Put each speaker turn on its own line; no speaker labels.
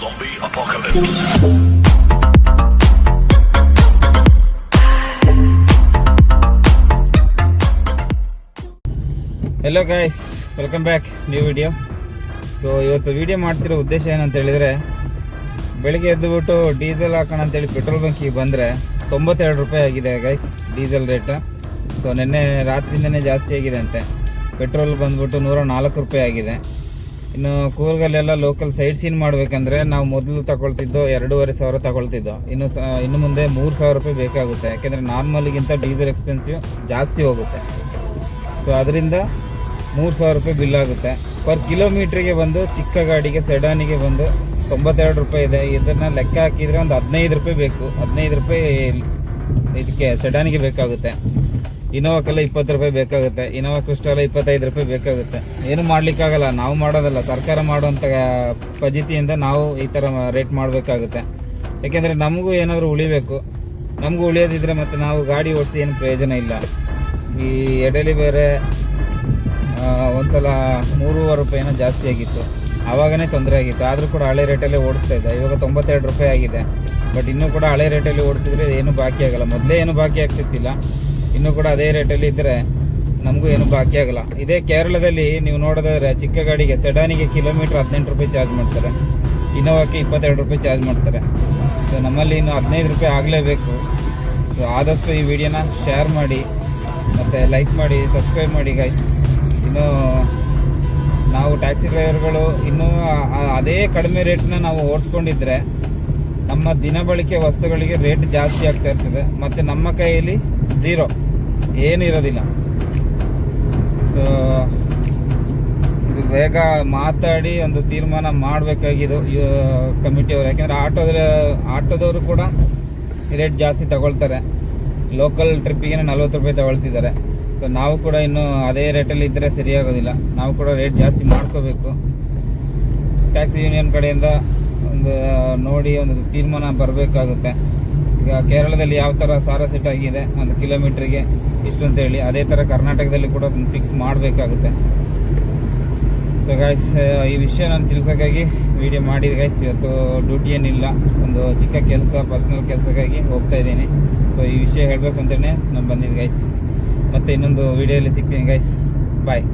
Zombie apocalypse.
Hello guys welcome back new video so ಇವತ್ತು video ಮಾಡ್ತಿರೋ ಉದ್ದೇಶ ಏನಂತ ಹೇಳಿದರೆ, ಬೆಳಿಗ್ಗೆ ಎದ್ದುಬಿಟ್ಟು ಡೀಸೆಲ್ ಹಾಕೋಣ ಅಂತೇಳಿ ಪೆಟ್ರೋಲ್ ಬಂಕಿಗೆ ಬಂದರೆ ತೊಂಬತ್ತೆರಡು ರೂಪಾಯಿ ಆಗಿದೆ ಗೈಸ್ ಡೀಸೆಲ್ ರೇಟ. ಸೊ ನಿನ್ನೆ ರಾತ್ರಿಯಿಂದನೇ ಜಾಸ್ತಿ ಆಗಿದೆ ಅಂತೆ. ಪೆಟ್ರೋಲ್ ಬಂದ್ಬಿಟ್ಟು ನೂರ ನಾಲ್ಕು ರೂಪಾಯಿ ಆಗಿದೆ. ಇನ್ನು ಕೂರ್ಗಲ್ಲೆಲ್ಲ ಲೋಕಲ್ ಸೈಡ್ ಸೀನ್ ಮಾಡಬೇಕಂದ್ರೆ ನಾವು ಮೊದಲು ತಗೊಳ್ತಿದ್ದೋ ಎರಡೂವರೆ ಸಾವಿರ ತಗೊಳ್ತಿದ್ದೋ. ಇನ್ನು ಇನ್ನು ಮುಂದೆ ಮೂರು ಸಾವಿರ ರೂಪಾಯಿ ಬೇಕಾಗುತ್ತೆ. ಯಾಕೆಂದರೆ ನಾರ್ಮಲಿಗಿಂತ ಡೀಸೆಲ್ ಎಕ್ಸ್ಪೆನ್ಸಿವ್ ಜಾಸ್ತಿ ಹೋಗುತ್ತೆ. ಸೊ ಅದರಿಂದ ಮೂರು ಸಾವಿರ ರೂಪಾಯಿ ಬಿಲ್ ಆಗುತ್ತೆ. ಪರ್ ಕಿಲೋಮೀಟ್ರಿಗೆ ಬಂದು ಚಿಕ್ಕ ಗಾಡಿಗೆ ಸೆಡಾನಿಗೆ ಬಂದು ತೊಂಬತ್ತೆರಡು ರೂಪಾಯಿ ಇದೆ. ಇದನ್ನು ಲೆಕ್ಕ ಹಾಕಿದರೆ ಒಂದು ಹದಿನೈದು ರೂಪಾಯಿ ಬೇಕು. ಹದಿನೈದು ರೂಪಾಯಿ ಇದಕ್ಕೆ ಸೆಡಾನಿಗೆ ಬೇಕಾಗುತ್ತೆ. ಇನೋವಾಕ್ಕೆಲ್ಲ ಇಪ್ಪತ್ತು ರೂಪಾಯಿ ಬೇಕಾಗುತ್ತೆ. ಇನೋವಾ ಕ್ರಿಸ್ಟಲ್ಲ ಇಪ್ಪತ್ತೈದು ರೂಪಾಯಿ ಬೇಕಾಗುತ್ತೆ. ಏನು ಮಾಡಲಿಕ್ಕಾಗಲ್ಲ. ನಾವು ಮಾಡೋದಲ್ಲ. ಸರ್ಕಾರ ಮಾಡುವಂಥ ಪದ್ಧತಿಯಿಂದ ನಾವು ಈ ಥರ ರೇಟ್ ಮಾಡಬೇಕಾಗುತ್ತೆ. ಯಾಕೆಂದರೆ ನಮಗೂ ಏನಾದರೂ ಉಳಿಬೇಕು. ನಮಗೂ ಉಳಿಯೋದಿದ್ರೆ ಮತ್ತು ನಾವು ಗಾಡಿ ಓಡಿಸಿ ಏನು ಪ್ರಯೋಜನ ಇಲ್ಲ. ಈ ಎಡೆಲಿ ಬೇರೆ ಒಂದು ಒಂದ್ಸಲ ಮೂರುವರೆ ರೂಪಾಯಿನ ಜಾಸ್ತಿ ಆಗಿತ್ತು. ಆವಾಗನೇ ತೊಂದರೆ ಆಗಿತ್ತು. ಆದರೂ ಕೂಡ ಹಳೆ ರೇಟಲ್ಲೇ ಓಡಿಸ್ತಾ ಇದ್ದ. ಇವಾಗ ತೊಂಬತ್ತೆರಡು ರೂಪಾಯಿ ಆಗಿದೆ. ಬಟ್ ಇನ್ನೂ ಕೂಡ ಹಳೆ ರೇಟಲ್ಲಿ ಓಡಿಸಿದ್ರೆ ಏನು ಬಾಕಿ ಆಗಲ್ಲ. ಮೊದಲೇ ಏನು ಬಾಕಿ ಆಗ್ತಿತ್ತಿಲ್ಲ ಇನ್ನೂ ಕೂಡ ಅದೇ ರೇಟಲ್ಲಿ ಇದ್ದರೆ ನಮಗೂ ಏನು ಬಾಕಿ ಆಗಲ್ಲ. ಇದೇ ಕೇರಳದಲ್ಲಿ ನೀವು ನೋಡೋದಾದ್ರೆ ಚಿಕ್ಕ ಗಾಡಿಗೆ ಸೆಡಾನಿಗೆ ಕಿಲೋಮೀಟ್ರ್ ಹದಿನೆಂಟು ರೂಪಾಯಿ ಚಾರ್ಜ್ ಮಾಡ್ತಾರೆ. ಇನೋವಾಕ್ಕೆ ಇಪ್ಪತ್ತೆರಡು ರೂಪಾಯಿ ಚಾರ್ಜ್ ಮಾಡ್ತಾರೆ. ಸೊ ನಮ್ಮಲ್ಲಿ ಇನ್ನು ಹದಿನೈದು ರೂಪಾಯಿ ಆಗಲೇಬೇಕು. ಸೊ ಆದಷ್ಟು ಈ ವಿಡಿಯೋನ ಶೇರ್ ಮಾಡಿ, ಮತ್ತು ಲೈಕ್ ಮಾಡಿ ಸಬ್ಸ್ಕ್ರೈಬ್ ಮಾಡಿ ಗೈಸ್ ಇನ್ನು ನಾವು ಟ್ಯಾಕ್ಸಿ ಡ್ರೈವರ್ಗಳು ಇನ್ನೂ ಅದೇ ಕಡಿಮೆ ರೇಟ್ನ ನಾವು ಓಡಿಸ್ಕೊಂಡಿದ್ರೆ ನಮ್ಮ ದಿನಬಳಕೆ ವಸ್ತುಗಳಿಗೆ ರೇಟ್ ಜಾಸ್ತಿ ಆಗ್ತಾ ಇರ್ತದೆ. ಮತ್ತು ನಮ್ಮ ಕೈಯಲ್ಲಿ ಝೀರೋ ಏನು ಇರೋದಿಲ್ಲ. ಸೊ ಇದು ಬೇಗ ಮಾತಾಡಿ ಒಂದು ತೀರ್ಮಾನ ಮಾಡಬೇಕಾಗಿದ್ದು ಕಮಿಟಿಯವರು ಯಾಕೆಂದರೆ ಆಟೋದ ಆಟೋದವರು ಕೂಡ ರೇಟ್ ಜಾಸ್ತಿ ತಗೊಳ್ತಾರೆ. ಲೋಕಲ್ ಟ್ರಿಪ್ಪಿಗೆ ನಲ್ವತ್ತು ರೂಪಾಯಿ ತಗೊಳ್ತಿದ್ದಾರೆ. ಸೊ ನಾವು ಕೂಡ ಇನ್ನು ಅದೇ ರೇಟಲ್ಲಿ ಇದ್ದರೆ ಸರಿಯಾಗೋದಿಲ್ಲ. ನಾವು ಕೂಡ ರೇಟ್ ಜಾಸ್ತಿ ಮಾಡ್ಕೋಬೇಕು. ಟ್ಯಾಕ್ಸಿ ಯೂನಿಯನ್ ಕಡೆಯಿಂದ ಒಂದು ನೋಡಿ ಒಂದು ತೀರ್ಮಾನ ಬರಬೇಕಾಗುತ್ತೆ. ಈಗ ಕೇರಳದಲ್ಲಿ ಯಾವ ಥರ ಸಾರ ಸೆಟ್ ಆಗಿದೆ, ಒಂದು ಕಿಲೋಮೀಟ್ರಿಗೆ ಇಷ್ಟು ಅಂತೇಳಿ ಅದೇ ಥರ ಕರ್ನಾಟಕದಲ್ಲಿ ಕೂಡ ಫಿಕ್ಸ್ ಮಾಡಬೇಕಾಗುತ್ತೆ. ಸೊ ಗಾಯ್ಸ್ ಈ ವಿಷಯ ನಾನು ತಿಳ್ಸೋಕ್ಕಾಗಿ ವಿಡಿಯೋ ಮಾಡಿದ ಗಾಯ್ಸ್ ಇವತ್ತು ಡ್ಯೂಟಿ ಏನಿಲ್ಲ, ಒಂದು ಚಿಕ್ಕ ಕೆಲಸ ಪರ್ಸ್ನಲ್ ಕೆಲಸಕ್ಕಾಗಿ ಹೋಗ್ತಾ ಇದ್ದೀನಿ. ಸೊ ಈ ವಿಷಯ ಹೇಳಬೇಕು ಅಂತಲೇ ನಾನು ಬಂದಿದ್ದೆ ಗಾಯ್ಸ್ ಮತ್ತು ಇನ್ನೊಂದು ವಿಡಿಯೋಲಿ ಸಿಗ್ತೀನಿ ಗಾಯ್ಸ್ ಬಾಯ್